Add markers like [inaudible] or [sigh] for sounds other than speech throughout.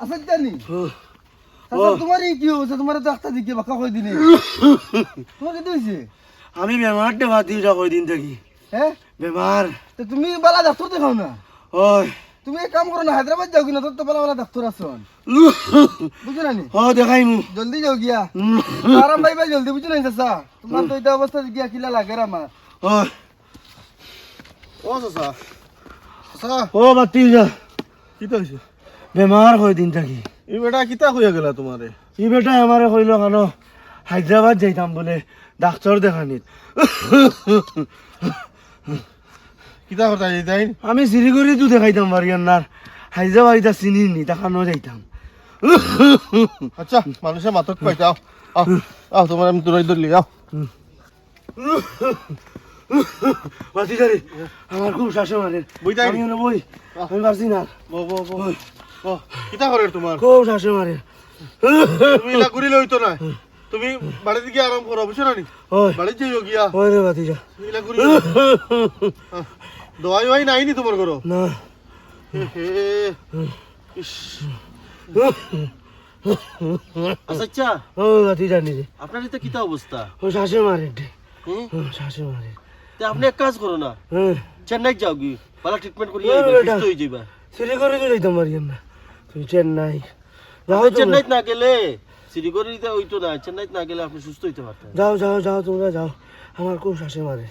আচ্ছা জানি তোমার এই কি হয়েছে? তোমার ডাক্তার দিকে বাক্কা কই দিনে। তোমার কি হয়েছে? আমি বেমারটা বাদ দিয়ে যাব দিন থেকে। হ্যাঁ বেমার। তো তুমি বালা ডাক্তার দেখাও না? ওই। তুমি এক কাম করো না হায়দ্রাবাদ যাও কিনা? তোর তো বালা বালা ডাক্তার আছো বুঝছ না নি দেখাই মু। জলদি যাও গিয়া। [laughs] আরাম ভাই ভাই জলদি বুঝছ না চাচা? তোমার তো এটা অবস্থা গিয়া কিলা লাগে রে আমার। ও চাচা চাচা। ও বাতি যা। কিতা হয়েছে বেমার বেটা কিতা হইয়া গেলা তোমারে ই বেটা আমারে কইল কেন হায়দ্রাবাদ যাইতাম বলে ডাক্তার দেখানিত। কিতা কথা আমি শিলিগুড়ি তো দেখাইতাম বাড়িয়ান্নার হায়দ্রাবাদ এটা চিনি নি দেখানো যাইতাম আচ্ছা মানুষের মাতক পাই যাও। আও তোমার আমি তোরাই ধরলি আও বাতি যারি আমার খুব শাসন মারে বইতাই? আমি ওনে বই আমি পারছি না। বো বো বো কিতা করে তোমার খুব শাসন মারে তুমি ইলা করিলে হইতো না? তুমি বাড়িতে গিয়ে আরাম করো বুঝছ না নি? বাড়িতে যাইও গিয়া। ওই রে বাতি যা। ইলা করিলে দোয়াই ওয়াই নাই নি তোমার ঘর না। আচ্ছা ও বাতি জানি রে আপনার এটা কিতা অবস্থা? ও শাসন মারে হুম? ও মারে তে আপনি এক কাজ করো না চেন্নাই যাও গি ভালো ট্রিটমেন্ট করিয়ে। সুস্থ হয়ে যাইবা। শিলিগুড়ি তো যাইতাম বাড়িয়ান্না তুই চেন্নাই। যাও তোমরা। চেন্নাই না গেলে শিলিগুড়িতে হইতো না চেন্নাই না গেলে আপনি সুস্থ হইতে পারতেন। যাও যাও যাও তোমরা যাও। আমার খুব শাসন মারে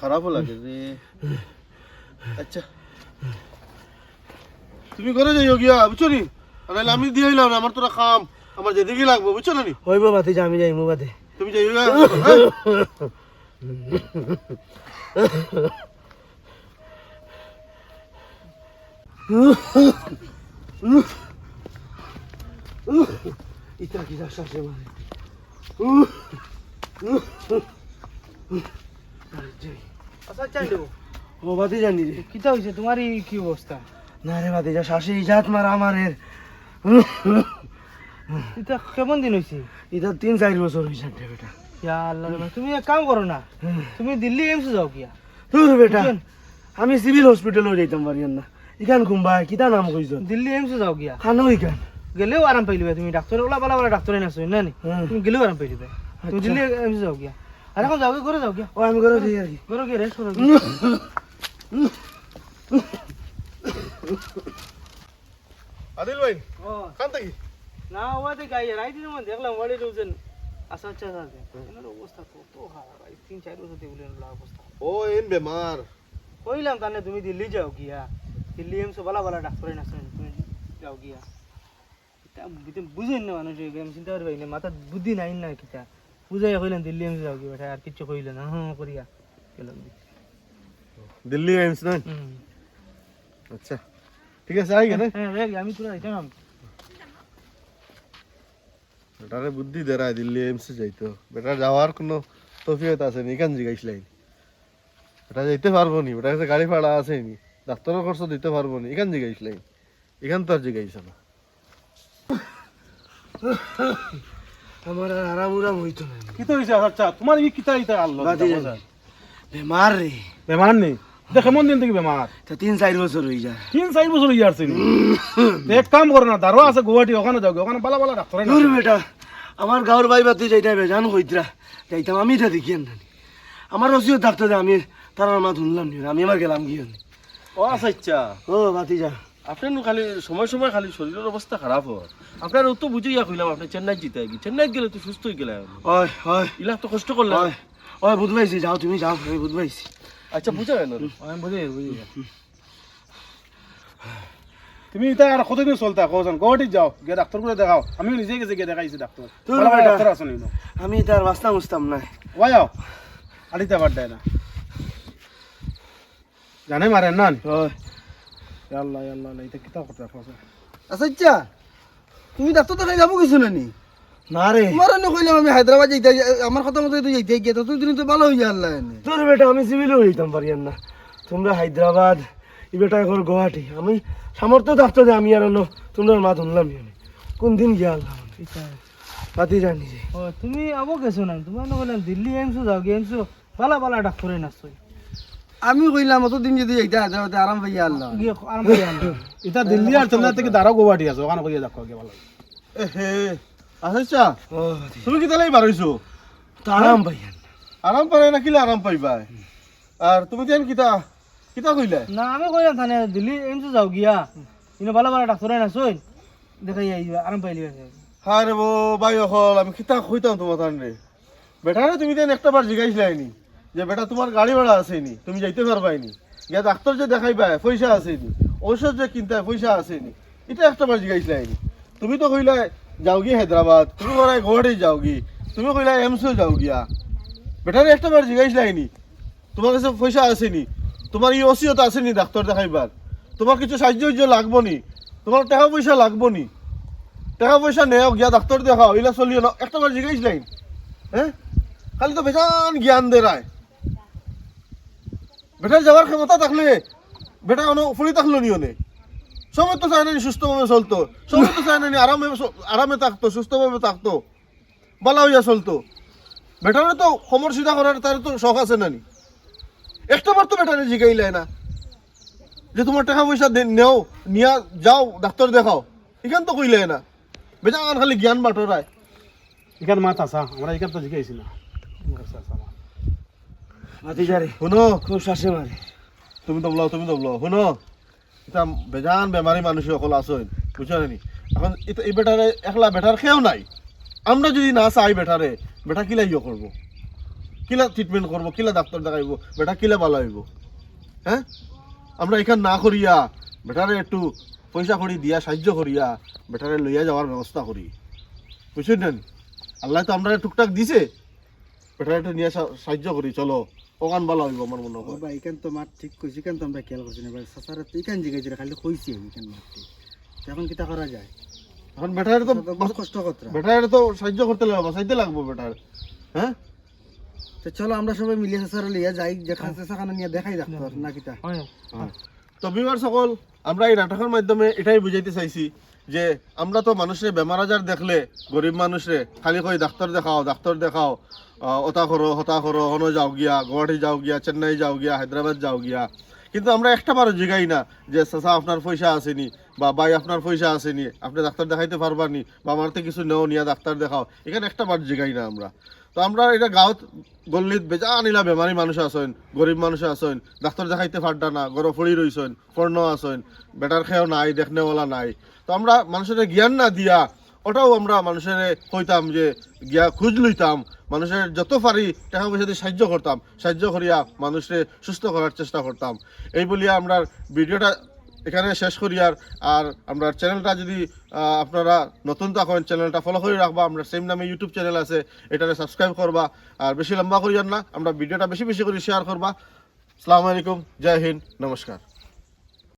খারাপও লাগে রে। আচ্ছা। তুমি ঘরে যাইও গিয়া বুঝছ নি? নাহলে আমি দিয়ে হইলাম না আমার তোরা খাম। আমার যেদিকে লাগবো বুঝছ না নি? হইব বাতি যা আমি যাইমু বাদে। তুমি যাইও গিয়া? ইতা কি যা শাসন মারে? আচ্ছা চাইলো ও বাতি জানি কিতা হয়েছে তোমার এই কি অবস্থা? না রে যা শাসি ইজাত মারা আমারের। এটা কেমন দিন হয়েছে ইতা তিন চার বছর হয়েছে বেটা। ইয়া আল্লাহ তুমি এক কাম করো না তুমি দিল্লি এমস যাও কিয়া তোর বেটা? আমি সিভিল হসপিটালও যাইতাম বাড়িয়ান না ইখান কুম্বা কিতা নাম কইছ? দিল্লি এমস যাও গিয়া। খানো ইখান। গেলেও আরাম পাইলিবে তুমি ডাক্তার ওলা বালা বালা ডাক্তার না শুন না নি? হুম। তুমি গেলেও আরাম পাইলিবে তুমি আচ্ছা। দিল্লি এমস যাও গিয়া। আর এখন যাও গিয়া, ঘরে যাও গিয়া। ও আমি করে দিই আর কি। ঘরে গিয়ে রেস্ট করো। [laughs] আদিল ভাই ও খান থাকি না ওয়াতে গাই রাই দিন মানে দেখলাম ওয়াড়ি রোজন আচ্ছা আচ্ছা আছে এনার অবস্থা কত খারাপ ভাই তিন চার বছর দিয়ে বলে এনার অবস্থা ও এন বেমার কইলাম তানে তুমি দিল্লি যাও গিয়া দিল্লি এমস বালা বালা ডাক্তার না শুন তুমি যাও গিয়া এটা বুঝে বুঝেন না মানুষ আমি চিন্তা করি পাইলে মাথা বুদ্ধি নাই না কিতা বুঝাই কইলেন দিল্লি এমস যাও গিয়া আর কিচ্ছু কইলেন না হ্যাঁ করিয়া গেলাম দিল্লি এইমস না হুম আচ্ছা ঠিক আছে আই গেলে হ্যাঁ রে আমি তোরা যাইতাম বেটারে বুদ্ধি দেরায় দিল্লি এইমস যাইতো বেটা যাওয়ার কোনো তফিয়ত আছে নি? কান জিগাইছিলাই বেটা যাইতে পারব নি। বেটার কাছে গাড়ি ভাড়া আছে নি। ডাক্তারের খরচ দিতে পারব নি। এখান জিগাইছিলাই এখান তো আর জিগাইছে না আমার। আর আরাম উরাম হইতো না। কিতা হইছে আচ্ছা তোমার কি কিতা ইতা আল্লাহ বেমার রে। বেমার নেই দেখে মন দিন থেকে বেমার। তিন চার বছর হয়ে যায়। তিন চার বছর হয়ে নি। এক কাম করো না দারো আছে গুয়াহাটি ওখানে যাও ওখানে বালা বালা ডাক্তার দূর বেটা আমার গাঁর বাই বাতি যাইতাম বেজান হইতরা যাইতাম আমি এটা দেখি না। আমার রসিও ডাক্তার আমি তার মা শুনলাম নি আমি আমার গেলাম গিয়ে ও আচ্ছা আচ্ছা। ও বাতি যা। আপনার খালি সময় সময় খালি শরীরের অবস্থা খারাপ হয়। আপনার তো বুঝিয়া কইলাম আপনি চেন্নাই জিতে গি চেন্নাই গেলে তো সুস্থ হয়ে গেলে ওই ওই। ইলা তো কষ্ট করলাম। ওই ওই বুধবাইছি যাও তুমি যাও আমি বুধবাইছি আচ্ছা বুঝা গেল আমি বুঝে বুঝে তুমি এটা আর কতদিন চলতা কোজন গুয়াহাটি যাও। গিয়ে ডাক্তার করে দেখাও? আমি নিজে গেছে গিয়ে দেখাইছি ডাক্তার। ডাক্তার আসুন আমি তার বাস্তা মুস্তাম নাই। ওয়াও আলিতা বাদ দেয় না। জানে মারে না আল্লাহ আল্লাহ এটা কিতা করতে আচ্ছা আচ্ছা। তুমি ডাক্তার তো যাব কিছু না নি? না রে। তোমার কইলাম আমি হায়দ্রাবাদ যাইতে আমার কথা মতো তুই যাইতে গিয়ে তো দিন তো ভালো যা আল্লাহ তোর বেটা আমি সিভিলও হইতাম পারিয়ান না। তোমরা হায়দ্রাবাদ ই বেটা এখন গুয়াহাটি। আমি সামর্থ্য থাকতো যে আমি আর অন্য তোমরা মা শুনলাম কোন দিন গিয়া আল্লাহ জানি ও তুমি আবো গেছো না? তোমার না বললাম দিল্লি যাও গিয়ে এমসও বালা বালা ডাক্তারে নাচছো আমি কইলাম অতদিন যদি এইটা যাওয়াতে আরাম পাইয়া আল্লাহ আরাম করে আনলো এটা দিল্লি আর চেন্নাই থেকে দাঁড়াও গুয়াহাটি আছে ওখানে কইয়া দেখো আগে ভালো আচ্ছা তুমি কি তাহলে বার হইছো? আরাম পাইয়া আরাম পারে না কিলে আরাম পাইবা? আর তুমি তেন কিতা কিতা কইলে? না আমি কইলাম থানে দিল্লি এমসও যাও গিয়া। ইনো বালা বালা ডাক্তারে নাচছো দেখাই আইবা আরাম পাইলি হ্যাঁ রে বো ভাই অকল আমি কিতা কইতাম তোমার তানরে? বেটারে তুমি তেন একটা বার জিগাইছিলাইনি যে বেটা তোমার গাড়ি ভাড়া আসেনি তুমি যাইতে পারবাইনি গিয়া ডাক্তার যে দেখাইবা পয়সা আসেনি ঔষধ যে কিনতে পয়সা আসেনি এটা একটা বার জিগাইছিলাইনি তুমি তো কইলা যাও গিয়ে হায়দ্রাবাদ তুমি করাই গুয়াহাটি যাও গি তুমি কইলা এমসও যাও গিয়া বেটারে একটা বার জিগাইছিলাইনি তোমার কাছে পয়সা আসেনি তোমার ই ওসিয়ত আসেনি ডাক্তার দেখাইবার তোমার কিছু সাহায্য লাগবো নি তোমার টাকা পয়সা লাগবো নি টাকা পয়সা নেও গিয়া ডাক্তার দেখাও এগুলা চলিও না একটা বার জিগাইছিলাম হ্যাঁ খালি তো বেজান জ্ঞান দে রায় বেটার যাওয়ার ক্ষমতা থাকলে বেটা অন ফুলি থাকল নি অনে সময় তো চায় না সুস্থভাবে চলতো। সময় তো চায় না আরামে আরামে থাকতো সুস্থভাবে থাকতো। বালা হইয়া চলতো। বেটারে তো সমর সিধা করার তার তো শখ আছে না নি। একটা বার তো বেটারে জিগাইলাই না। যে তোমার টাকা পয়সা নেও নিয়া যাও ডাক্তার দেখাও। এখান তো কইলে না। বেজান খালি জ্ঞান বাটরায়। এখানে মাত আসা আমরা এখানে তো জিজ্ঞাসি না। বাতি যারে শুনো। খুব শ্বাসে মারে। তুমি তো বলো তুমি তো বলো শুনো। এটা বেজান বেমারি মানুষ সকল আসেন বুঝছ নি এখন এই বেটারে একলা বেটার খেয়েও নাই। আমরা যদি না চাই বেটারে বেটা কিলা ইয়ে করব কিলা ট্রিটমেন্ট করব কিলা ডাক্তার দেখাইব? বেটা কিলা ভালো হইব? হ্যাঁ আমরা এখান না করিয়া বেটারে একটু পয়সা করি দিয়া, সাহায্য করিয়া বেটারে লইয়া যাওয়ার ব্যবস্থা করি। বুঝছেন আল্লাহ তো আমরা টুকটাক দিছে। বেটারে একটু নিয়ে সাহায্য করি, চলো। ওখান হইব আমার মনে হয়। বা এখান তো মাঠ ঠিক কইছি কেন তো আমরা খেয়াল করছি না সাসারা তো এখান জিগাইছি খালি কইছি এখান মাঠ এখন কিতা করা যায়? এখন বেটারে তো বহুত কষ্ট করতে বেটারে তো সাহায্য করতে লাগবে বাঁচাইতে লাগবো বেটার। হ্যাঁ? তো চলো আমরা সবাই সাসারা লিয়া যাই যেখানে সেখানে নিয়ে দেখাই ডাক্তার না কিতা? হয়। তো বিবার সকল আমরা এই নাটকের মাধ্যমে এটাই বুঝাইতে চাইছি যে আমরা তো মানুষের বেমার আজার দেখলে গরিব মানুষে খালি কই ডাক্তার দেখাও ডাক্তার দেখাও। ওটা করো হতা করো হনো যাও গিয়া, গুয়াহাটি যাও গিয়া, চেন্নাই যাও গিয়া, হায়দ্রাবাদ যাও গিয়া। কিন্তু আমরা একটা বারও জিগাই না যে, চাচা, আপনার পয়সা আসেনি বা ভাই, আপনার পয়সা আসেনি, আপনি ডাক্তার দেখাইতে পারবানি বা আমার থেকে কিছু নেও নিয়া ডাক্তার দেখাও। এখানে একটা বার জিগাই না আমরা। তো আমরা এটা গাঁৱত গল্লিত বেজান ইলা বেমাৰী মানুষ আছেন গরিব মানুষ আছেন ডাক্তার দেখাইতে পারটা না গরো ফড়ি রইছেন পর্ণ আছেন বেটার খেয়েও নাই দেখনেওয়ালা নাই। তো আমরা মানুষের জ্ঞান না দিয়া ওটাও আমরা মানুষের কইতাম যে গিয়া খোঁজ লইতাম, মানুষের যত পারি টাকা পয়সা দিয়ে সাহায্য করতাম, সাহায্য করিয়া মানুষের সুস্থ করার চেষ্টা করতাম। এই বলিয়া আমরা ভিডিওটা এখানে শেষ করি আর আর আমরা চ্যানেলটা যদি আপনারা নতুন থাকেন চ্যানেলটা ফলো করে রাখবা, আমরা সেম নামে ইউটিউব চ্যানেল আছে, এটারে সাবস্ক্রাইব করবা, আর বেশি লম্বা করিয়ার না, আমরা ভিডিওটা বেশি বেশি করে শেয়ার করবা। আসসালামু আলাইকুম, জয় হিন্দ, নমস্কার।